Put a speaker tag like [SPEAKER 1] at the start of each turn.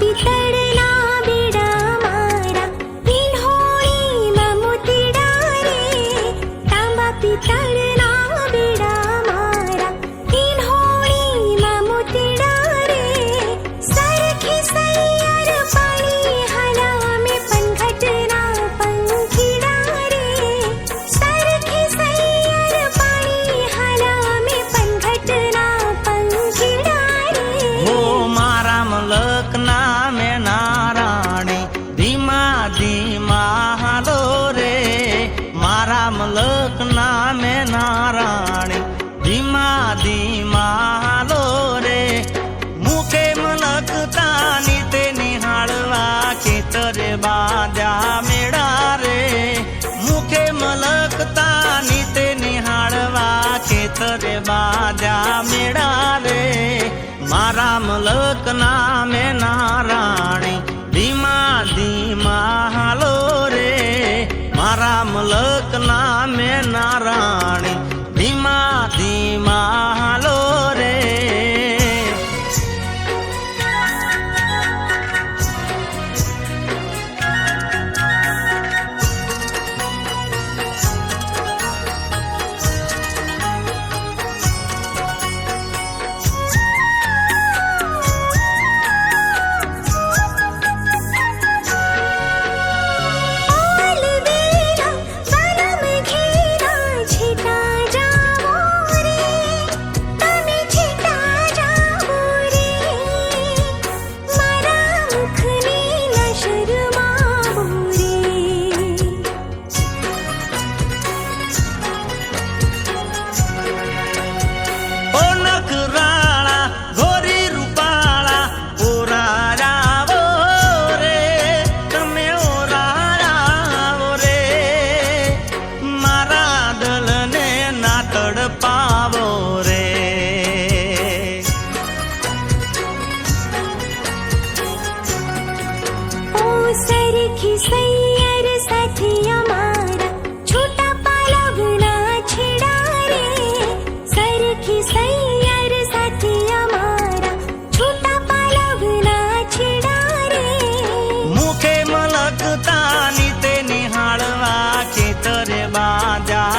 [SPEAKER 1] Vì
[SPEAKER 2] નામ લખ નામે નારાણી, ધીમા ધીમા હાલો રે. મુખે મલકતા નીતે નિહાળવા ખેતરે બાંધ્યા મેળા રે. મુખે મલકતા નીતે નિહાળવા ખેતરે બાંધ્યા મેળા રે. મારા મલક નામે નારાણી, ધીમા મલક નામે નારાણી Good night. মাজা